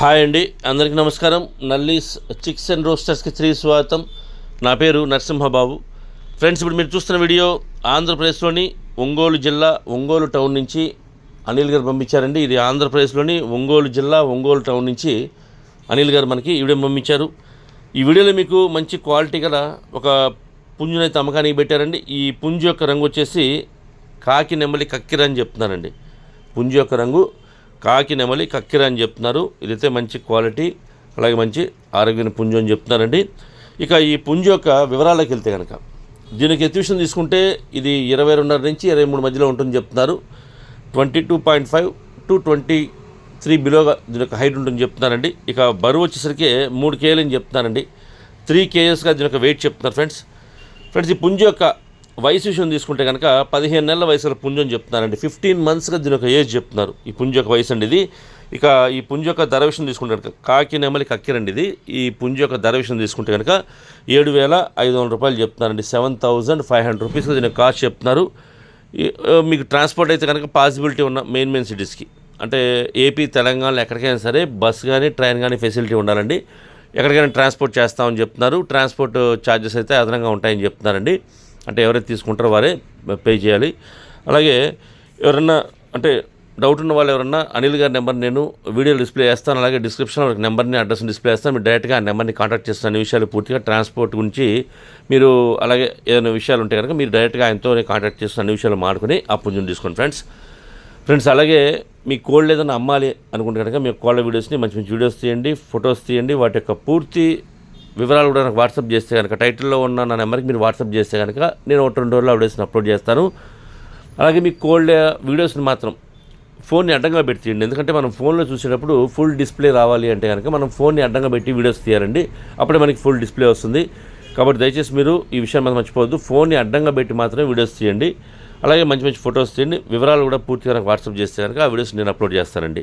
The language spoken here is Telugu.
హాయ్ అండి అందరికీ నమస్కారం. నల్లీస్ చిక్స్ అండ్ రోస్టర్స్కి త్రీ స్వాగతం. నా పేరు నరసింహబాబు. ఫ్రెండ్స్ ఇప్పుడు మీరు చూస్తున్న వీడియో ఆంధ్రప్రదేశ్లోని ఒంగోలు జిల్లా ఒంగోలు టౌన్ నుంచి అనిల్ గారు పంపించారండి. ఇది ఆంధ్రప్రదేశ్లోని ఒంగోలు జిల్లా ఒంగోలు టౌన్ నుంచి అనిల్ గారు మనకి ఈ వీడియో పంపించారు. ఈ వీడియోలో మీకు మంచి క్వాలిటీ గల ఒక పుంజునైతే అమ్మకానికి పెట్టారండి. ఈ పుంజు యొక్క రంగు వచ్చేసి కాకి నెమలి కక్కిర అని చెప్తున్నారండి. పుంజు యొక్క రంగు కాకి నెమలి కక్కిర అని చెప్తున్నారు. ఇదైతే మంచి క్వాలిటీ అలాగే మంచి ఆరోగ్యమైన పుంజు అని చెప్తున్నారండి. ఇక ఈ పుంజు యొక్క వివరాలకు వెళ్తే కనుక దీనికి ఎత్విషన్ తీసుకుంటే ఇది ఇరవై రెండున్నర నుంచి ఇరవై మూడు మధ్యలో ఉంటుందని చెప్తున్నారు. Twenty two point five to twenty three బిలోగా దీని యొక్క హైట్ ఉంటుందని చెప్తున్నారండి. ఇక బరువు వచ్చేసరికి మూడు కేజీలు అని చెప్తున్నారండి. త్రీ కేజెస్గా దీని యొక్క వెయిట్ చెప్తున్నారు ఫ్రెండ్స్. ఫ్రెండ్స్ ఈ పుంజు యొక్క వయసు విషయం తీసుకుంటే కనుక పదిహేను నెలల వయసులో పుంజం అని చెప్తున్నారండి. ఫిఫ్టీన్ మంత్స్గా దీని ఒక ఏజ్ చెప్తున్నారు ఈ పుంజు యొక్క వయసు అండి ఇది. ఇక ఈ పుంజు యొక్క ధర విషయం తీసుకుంటే కనుక కాకి నెమలి కక్కిరండి ఇది. ఈ పుంజు యొక్క ధర విషయం తీసుకుంటే కనుక ఏడు వేల ఐదు వందల రూపాయలు చెప్తున్నారండి. సెవెన్ థౌజండ్ ఫైవ్ హండ్రెడ్ రూపీస్గా దీని కాస్ట్ చెప్తున్నారు. మీకు ట్రాన్స్పోర్ట్ అయితే కనుక పాసిబిలిటీ ఉన్న మెయిన్ మెయిన్ సిటీస్కి అంటే ఏపీ తెలంగాణలో ఎక్కడికైనా సరే బస్ కానీ ట్రైన్ కానీ ఫెసిలిటీ ఉండాలండి. ఎక్కడికైనా ట్రాన్స్పోర్ట్ చేస్తామని చెప్తున్నారు. ట్రాన్స్పోర్ట్ ఛార్జెస్ అయితే అదనంగా ఉంటాయని చెప్తున్నారండి. అంటే ఎవరైతే తీసుకుంటారో వారే పే చేయాలి. అలాగే ఎవరన్నా అంటే డౌట్ ఉన్న వాళ్ళు ఎవరన్నా అనిల్ గారి నెంబర్ నేను వీడియో డిస్ప్లే చేస్తాను అలాగే డిస్క్రిప్షన్లో ఒక నెంబర్ని అడ్రస్ డిస్ప్లే చేస్తాను మీరు డైరెక్ట్గా ఆ నెంబర్ని కాంటాక్ట్ చేస్తాను. అన్ని విషయాలు పూర్తిగా ట్రాన్స్పోర్ట్ గురించి మీరు అలాగే ఏదైనా విషయాలు ఉంటే కనుక మీరు డైరెక్ట్గా ఆయనతో కాంటాక్ట్ చేస్తున్న అన్ని విషయాలు మాడుకుని ఆ పుంజుని తీసుకోండి ఫ్రెండ్స్ ఫ్రెండ్స్ అలాగే మీ కోళ్ళు ఏదైనా అమ్మాలి అనుకుంటే కనుక మీ కోళ్ళ వీడియోస్ని మంచి మంచి వీడియోస్ తీయండి ఫొటోస్ తీయండి వాటి యొక్క పూర్తి వివరాలు కూడా నాకు వాట్సాప్ చేస్తే కనుక టైటిల్లో ఉన్న నా నెంబర్కి మీరు వాట్సాప్ చేస్తే కనుక నేను ఒకటి రెండు రోజుల్లో ఆ అప్లోడ్ చేస్తాను. అలాగే మీ కోల్డ్ వీడియోస్ని మాత్రం ఫోన్ని అడ్డంగా పెట్టి తీయండి. ఎందుకంటే మనం ఫోన్లో చూసేటప్పుడు ఫుల్ డిస్ప్లే రావాలి అంటే కనుక మనం ఫోన్ని అడ్డంగా పెట్టి వీడియోస్ తీయాలండి. అప్పుడే మనకి ఫుల్ డిస్ప్లే వస్తుంది. కాబట్టి దయచేసి మీరు ఈ విషయం మీద మర్చిపోవద్దు. ఫోన్ని అడ్డంగా పెట్టి మాత్రమే వీడియోస్ తీయండి. అలాగే మంచి మంచి ఫొటోస్ తీయండి. వివరాలు కూడా పూర్తిగా నాకు వాట్సాప్ చేస్తే కనుక ఆ వీడియోస్ నేను అప్లోడ్ చేస్తానండి.